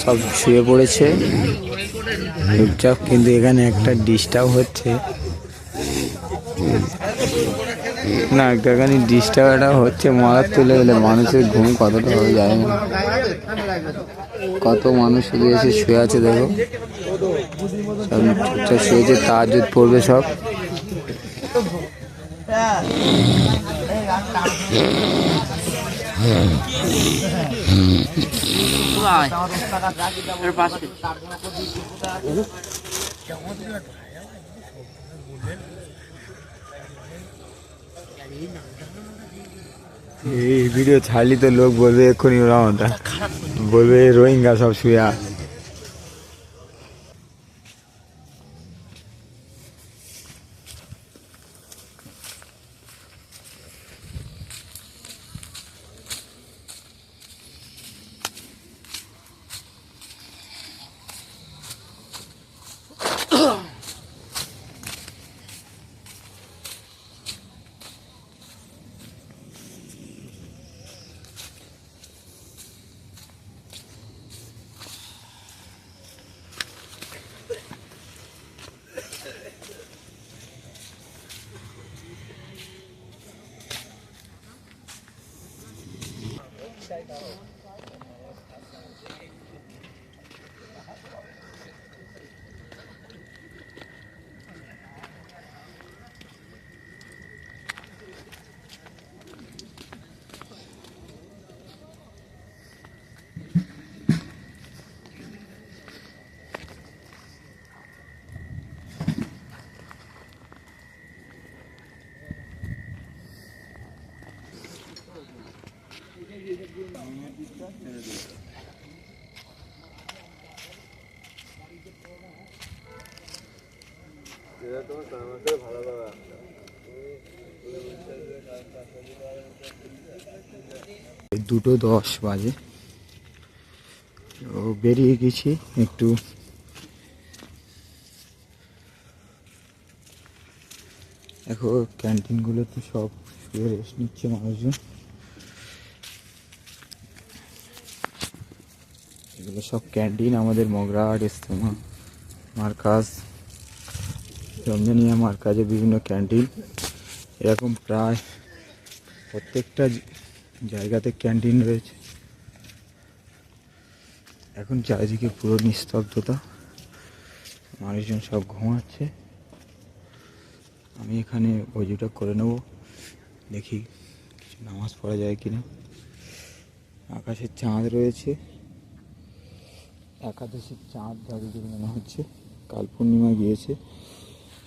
সব শুয়ে পড়েছে। চুপচাপ, কিন্তু এখানে একটা ডিস্টার্ব হচ্ছে। না এখানে ডিস্টার্ব একটা হচ্ছে মারার তুলে গেলে মানুষের ঘুম কতটা হয়ে যায় না। কত মানুষ শুধু এসে শুয়ে আছে দেখো। সব চুপচাপ শুয়েছে তার পড়বে সব। এই ভিডিও ছাড়লি তো লোক বলবে এক্ষুনি ওরা বলবে রোহিঙ্গা সব শুয়ে দুটো দশ বাজে। ও বেরিয়ে গেছি একটু। দেখো ক্যান্টিনগুলোতে সব শুয়ে রেস্ট নিচ্ছে মানুষজন। এগুলো সব ক্যান্টিন আমাদের মগরাহাট ইস্তেমা মার্কাজ। রমজানিয়া মার্কাজে বিভিন্ন ক্যান্টিন। এরকম প্রায় প্রত্যেকটা জায়গাতে ক্যান্টিন রয়েছে। এখন চারিদিকে পুরো নিস্তব্ধতা। মানুষজন সব ঘুমাচ্ছে। আমি এখানে অজুটা করে নেব। দেখি কিছু নামাজ পড়া যায় কিনা। আকাশের চাঁদ রয়েছে। একাদশীর চাঁদ চারিদিকে মনে হচ্ছে। কাল পূর্ণিমা গিয়েছে।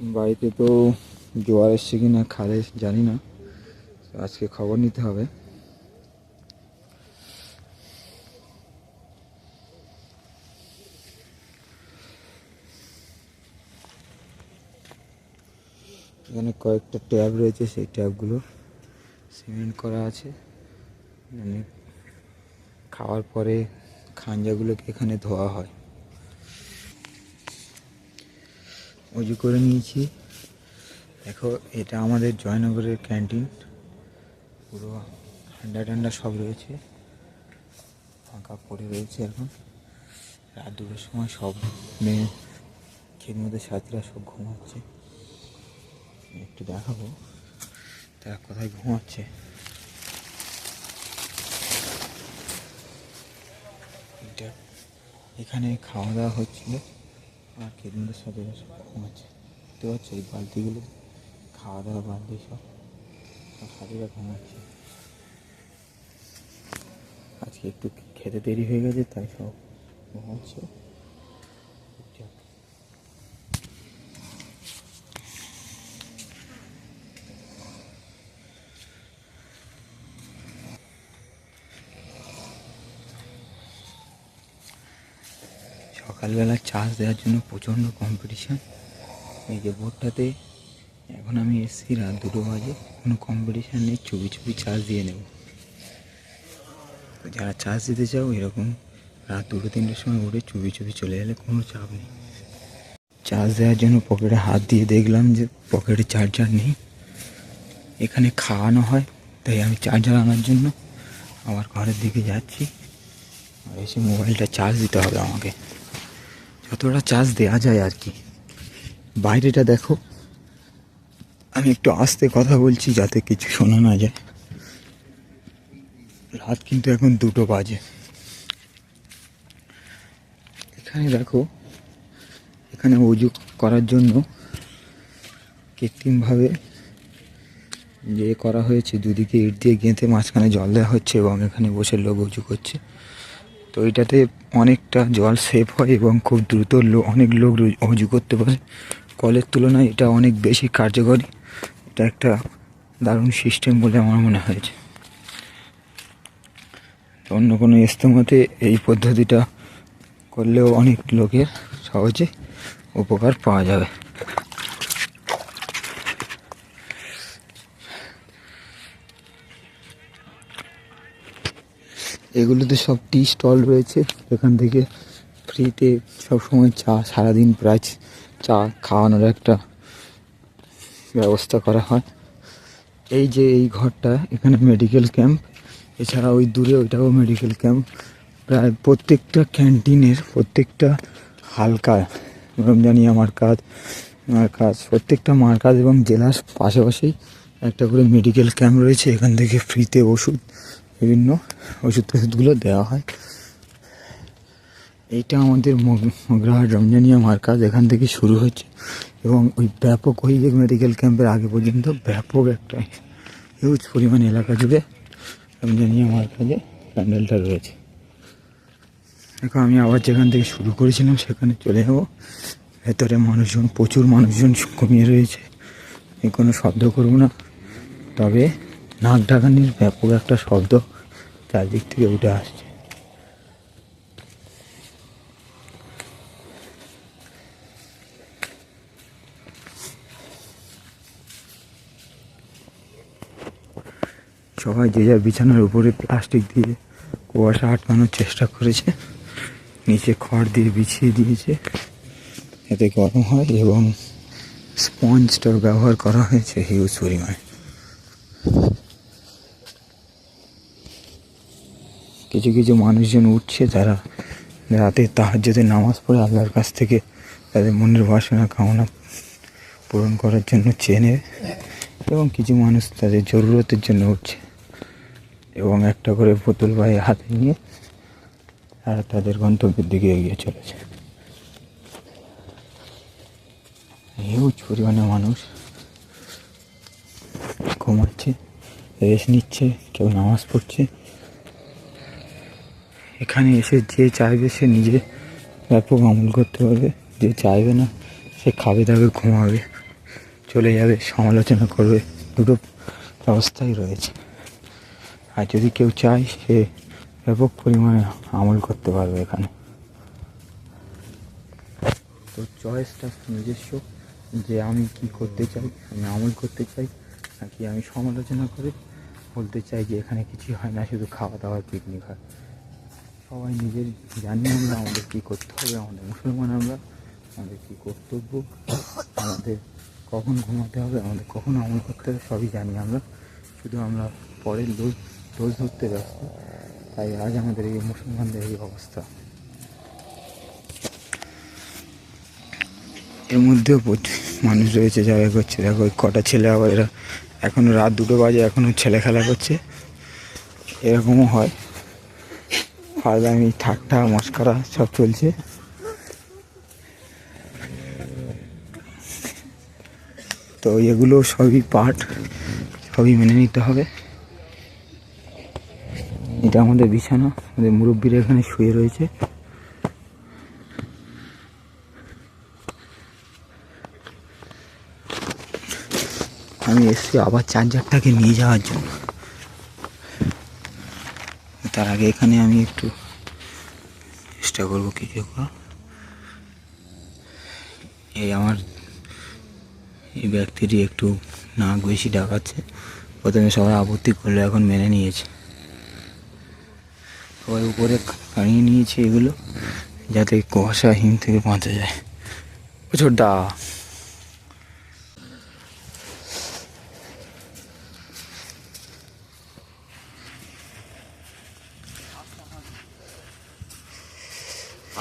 বাড়িতে তো জোয়ার এসছে কি না, খালে, জানি না। আজকে খবর নিতে হবে। এখানে কয়েকটা ট্যাব রয়েছে, সেই ট্যাবগুলো সিমেন্ট করা আছে। মানে খাওয়ার পরে খাঞ্জাগুলোকে এখানে ধোয়া হয়। অজু করে নিয়েছি। দেখো, এটা আমাদের জয়নগরের ক্যান্টিন। পুরো ঠান্ডা ঠান্ডা সব রয়েছে। ফাঁকা পড়ে রয়েছে এখন। রাত দুটোর সময় সব মেয়ে খেদমতের সাথীরা সব ঘুমাচ্ছে। একটু দেখাবো, তারা কোথায় ঘুমাচ্ছে। এটা এখানে খাওয়া দাওয়া হচ্ছিল। আর খেদমতের সাথে সব ঘুমাচ্ছে দেখতে পাচ্ছ এই বালতিগুলো? খাওয়া দাওয়া বালতি সব। সাথীরা ঘুমাচ্ছে। আজকে একটু খেতে দেরি হয়ে গেছে, তাই সব ঘুমাচ্ছে চুপচাপ। সকালবেলা চার্জ দেওয়ার জন্য প্রচণ্ড কম্পিটিশান এই যে বোর্ডটাতে এখন আমি এসেছি রাত দুটো বাজে, কোনো কম্পিটিশান নেই চুপি চুপি চার্জ দিয়ে নেব। যারা চার্জ দিতে চাও, এরকম রাত দুটো তিনটের সময় উঠে চুপি চুপি চলে গেলে কোনো চাপ নেই। চার্জ দেওয়ার জন্য পকেটে হাত দিয়ে দেখলাম যে পকেটে চার্জার নেই। এখানে খাওয়ানো হয়, তাই আমি চার্জার আনার জন্য আবার ঘরের দিকে যাচ্ছি। আর এসে মোবাইলটা চার্জ দিতে হবে আমাকে। যতটা চার্জ দেওয়া যায় আর কি। বাইরেটা দেখো। আমি একটু আস্তে কথা বলছি যাতে কিছু শোনা না যায়। রাত কিন্তু এখন দুটো বাজে। এখানে দেখো, এখানে উজু করার জন্য কৃত্রিমভাবে যে করা হয়েছে। দুদিকে ইট দিয়ে গেঁথে মাঝখানে জল দেওয়া হচ্ছে এবং এখানে বসে লোক উঁচু করছে। তো এটাতে অনেকটা জল সেভ হয় এবং খুব দ্রুত অনেক লোক উঁচু করতে পারে। কলের তুলনায় এটা অনেক বেশি কার্যকরী। এটা একটা দারুণ সিস্টেম বলে আমার মনে হয়েছে। অন্য কোনো ইস্তমাতে এই পদ্ধতিটা করলেও অনেক লোকের সহজে উপকার পাওয়া যাবে। এগুলোতে সব টি স্টল রয়েছে। এখান থেকে ফ্রিতে সবসময় চা, সারাদিন প্রায় চা খাওয়ানোর একটা ব্যবস্থা করা হয়। এই যে এই ঘরটা, এখানে মেডিকেল ক্যাম্প এছাড়া ওই দূরে ওইটাও মেডিকেল ক্যাম্প প্রায় প্রত্যেকটা ক্যান্টিনের প্রত্যেকটা হালকা রমজানি আমার কাজ আমার কাজ, প্রত্যেকটা মার্কাজ এবং জেলার পাশাপাশি একটা করে মেডিকেল ক্যাম্প রয়েছে। এখান থেকে ফ্রিতে ওষুধ বিভিন্ন ওষুধ টষুধগুলো দেওয়া হয়। এইটা আমাদের মগ- মগরাহাট রমজানিয়া মার্কাজ এখান থেকে শুরু হচ্ছে এবং ওই ব্যাপক ওই যে মেডিকেল ক্যাম্পের আগে পর্যন্ত ব্যাপক একটা হিউজ পরিমাণ এলাকা জুড়ে রমজানিয়া মার্কাজে প্যান্ডেলটা রয়েছে। এখন আমি আবার যেখান থেকে শুরু করেছিলাম সেখানে চলে যাব। ভেতরে মানুষজন, প্রচুর মানুষজন কমিয়ে রয়েছে। আমি কোনো শব্দ করব না। তবে নাক ডাকানির ব্যাপক একটা শব্দ চারদিক থেকে উঠে আসছে। সবাই যে যার বিছানার উপরে প্লাস্টিক দিয়ে কুয়াশা আটকানোর চেষ্টা করেছে, নিচে খড় দিয়ে বিছিয়ে দিয়েছে। এতে গরম হয় এবং স্পঞ্জটার ব্যবহার করা হয়েছে হিউজ পরিমাণে। কিছু কিছু মানুষজন উঠছে, তারা রাতে তাহাজ্জুদে নামাজ পড়ে আল্লাহর কাছ থেকে তাদের মনের বাসনা, কামনা পূরণ করার জন্য চেনে এবং কিছু মানুষ তাদের জরুরতের জন্য উঠছে এবং একটা করে বোতল বায়ে হাতে নিয়ে তারা তাদের গন্তব্যের দিকে এগিয়ে চলেছে। হিউজ পরিমাণে মানুষ ঘুমাচ্ছে রেস্ট নিচ্ছে, কেউ নামাজ পড়ছে। এখানে এসে যে চাইবে সে নিজে ব্যাপক আমল করতে পারবে। যে চাইবে না, সে খাবে দাবে ঘুমাবে, চলে যাবে, সমালোচনা করবে। দুটো ব্যবস্থাই রয়েছে। আর যদি কেউ চায়, সে ব্যাপক পরিমাণে আমল করতে পারবে এখানে। তো চয়েসটা নিজস্ব, যে আমি কি করতে চাই, আমি আমল করতে চাই, নাকি আমি সমালোচনা করে বলতে চাই যে এখানে কিছুই হয় না, শুধু খাওয়া দাওয়ার পিকনিক হয়। সবাই নিজের জানি আমরা আমাদের কী করতে হবে, আমাদের মুসলমান আমরা, আমাদের কী কর্তব্য, আমাদের কখন ঘুমাতে হবে, আমাদের কখন আমল করতে হবে, সবই জানি আমরা। শুধু আমরা পরের দোষ দোষ ধরতে ব্যস্ত, তাই আজ আমাদের এই মুসলমানদের এই অবস্থা। এর মধ্যেও প্রচুর মানুষ রয়েছে যারা করছে। দেখো কটা ছেলে আবার এরা এখনও রাত দুটো বাজে এখনও ছেলে খেলা করছে। এরকমও হয়। ফায়দামি ঠাট্টা মস্করা, সব চলছে। তো এগুলো সবই পার্ট সবই মেনে নিতে হবে। এটা আমাদের বিছানা, আমাদের মুরব্বীরা এখানে শুয়ে রয়েছে। আমি এসছি আবার চার্জারটাকে নিয়ে যাওয়ার জন্য। তার আগে এখানে আমি একটু চেষ্টা করব কিছু করা। এই আমার এই ব্যক্তিটি একটু নাক বেশি ডাকাচ্ছে। প্রথমে সবাই আপত্তি করলে, এখন মেনে নিয়েছে। সবাই উপরে কাড়িয়ে নিয়েছে এগুলো, যাতে কুয়াশা হিম থেকে বাঁচা যায়। প্রচুর দা।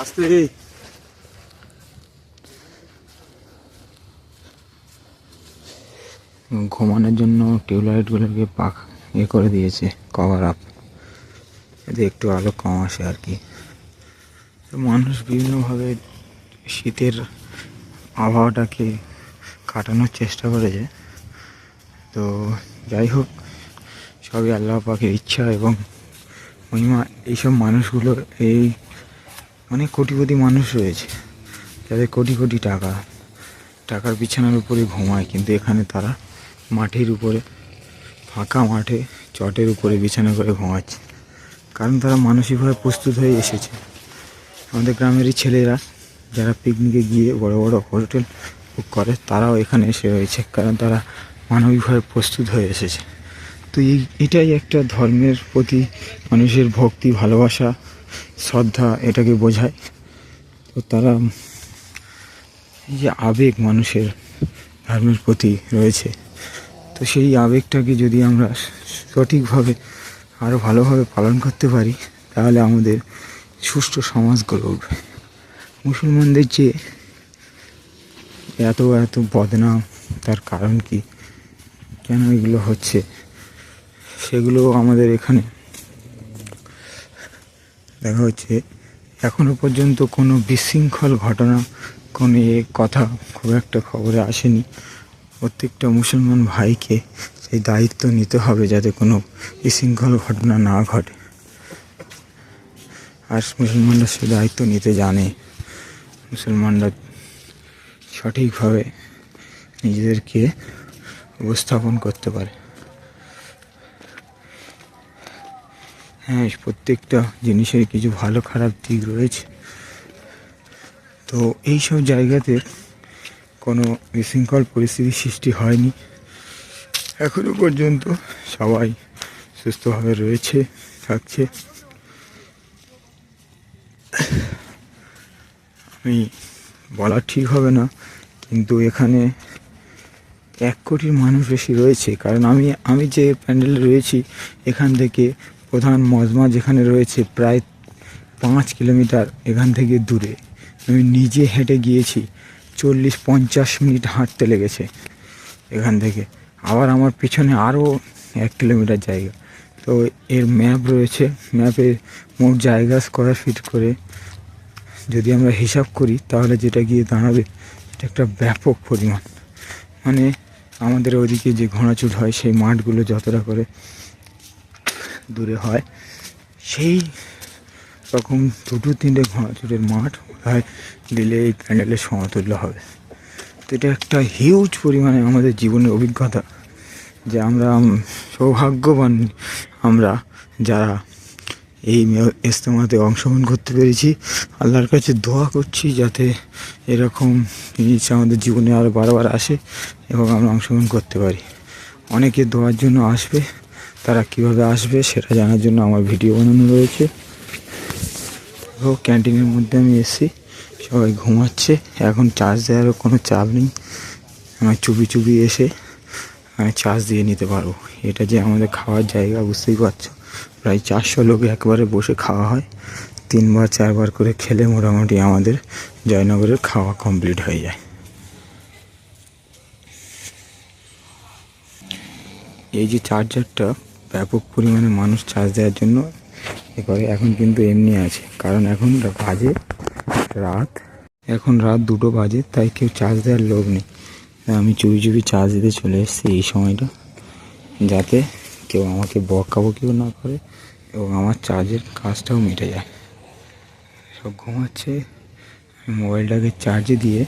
আসতে ঘুমানোর জন্য টিউবলাইটগুলোকে পাক এ করে দিয়েছে কভার আপ এতে একটু আলো কম আসে আর কি। তো মানুষ বিভিন্নভাবে শীতের আবহাওয়াটাকে কাটানোর চেষ্টা করেছে। তো যাই হোক, সবই আল্লাহ পাকের ইচ্ছা এবং মহিমা, এইসব মানুষগুলো এই অনেক কোটিপতি মানুষ রয়েছে। যাদের কোটি কোটি টাকা। টাকার বিছানার উপরে ঘুমায়, কিন্তু এখানে তারা মাঠের উপরে, ফাঁকা মাঠে, চটের উপরে বিছানা করে ঘুমাচ্ছে। কারণ তারা মানসিকভাবে প্রস্তুত হয়ে এসেছে। আমাদের গ্রামেরই ছেলেরা যারা পিকনিকে গিয়ে বড় বড় হোটেল বুক করে, তারাও এখানে এসে রয়েছে। কারণ তারা মানবিকভাবে প্রস্তুত হয়ে এসেছে। তো এই, এটাই একটা ধর্মের প্রতি মানুষের ভক্তি, ভালোবাসা শ্রদ্ধা এটাকে বোঝায়। তো তারা এই যে আবেগ মানুষের ধর্মের প্রতি রয়েছে, তো সেই আবেগটাকে যদি আমরা সঠিকভাবে আরও ভালোভাবে পালন করতে পারি, তাহলে আমাদের সুষ্ঠু সমাজ গড়ে উঠবে। মুসলমানদের যে এত এত বদনাম, তার কারণ কি? কেন এগুলো হচ্ছে? সেগুলো আমাদের এখানে দেখা হচ্ছে এখনও পর্যন্ত কোনো বিশৃঙ্খল ঘটনা, কোনো এ কথা খুব একটা খবরে আসেনি। প্রত্যেকটা মুসলমান ভাইকে সেই দায়িত্ব নিতে হবে যাতে কোনো বিশৃঙ্খল ঘটনা না ঘটে। আর মুসলমানরা সে দায়িত্ব নিতে জানে। মুসলমানরা সঠিকভাবে নিজেদেরকে উপস্থাপন করতে পারে। হ্যাঁ প্রত্যেকটা জিনিসের কিছু ভালো, খারাপ দিক রয়েছে। তো এই সব জায়গাতে কোনো বিশৃঙ্খল পরিস্থিতির সৃষ্টি হয়নি। এখনও পর্যন্ত সবাই সুস্থভাবে রয়েছে, থাকছে। আমি বলা ঠিক হবে না, কিন্তু এখানে এক কোটির মানুষ বেশি রয়েছে। কারণ আমি আমি যে প্যান্ডেলে রয়েছি, এখান থেকে প্রধান মজমা যেখানে রয়েছে প্রায় পাঁচ কিলোমিটার এখান থেকে দূরে। আমি নিজে হেঁটে গিয়েছি, চল্লিশ পঞ্চাশ মিনিট হাঁটতে লেগেছে এখান থেকে। আবার আমার পিছনে আরও এক কিলোমিটার জায়গা। তো এর ম্যাপ রয়েছে। ম্যাপে মোট জায়গা স্কোয়ার ফিট করে যদি আমরা হিসাব করি, তাহলে যেটা গিয়ে দাঁড়াবে, এটা একটা ব্যাপক পরিমাণ। মানে আমাদের ওইদিকে যে ঘোড়াচুট হয়, সেই মাঠগুলো যতটা করে দূরে হয়। সেই রকম দুটো তিনটে ঘোড়াচুটের মাঠ হয় দিলে এই প্যান্ডেলের সমতুল্য হবে? তো এটা একটা হিউজ পরিমাণে আমাদের জীবনের অভিজ্ঞতা যে আমরা সৌভাগ্যবান আমরা যারা এই ইজতেমাতে অংশগ্রহণ করতে পেরেছি। আল্লাহর কাছে দোয়া করছি যাতে এরকম জিনিস আমাদের জীবনে আরও বারবার আসে এবং আমরা অংশগ্রহণ করতে পারি। অনেকে দোয়ার জন্য আসবে। তারা কীভাবে আসবে সেটা জানার জন্য আমার ভিডিও বানানো রয়েছে। ও ক্যান্টিনের মধ্যে আমি এসেছি। সবাই ঘুমাচ্ছে। এখন চার্জ দেওয়ারও কোনো চাপ নেই। আমার চুপি চুপি এসে আমি চার্জ দিয়ে নিতে পারব। এটা যে আমাদের খাওয়ার জায়গা, বুঝতেই পারছ? প্রায় চারশো লোক একবারে বসে খাওয়া হয়। তিনবার, চারবার করে খেলে মোটামুটি আমাদের জয়নগরের খাওয়া কমপ্লিট হয়ে যায়। এই যে চার্জারটা ব্যাপক পরিমাণে মানুষ চার্জ দেওয়ার জন্য এ করে। এখন কিন্তু এমনি আছে। কারণ এখন বাজে রাত। এখন রাত দুটো বাজে, তাই কেউ চার্জ দেওয়ার লোক নেই। আমি চুপি চুপি চার্জ দিতে চলে এসেছি এই সময়টা। যাতে কেউ আমাকে বকাবকিও না করে এবং আমার চার্জের কাজটাও মিটে যায়। সব ঘুমাচ্ছে। মোবাইলটাকে চার্জে দিয়ে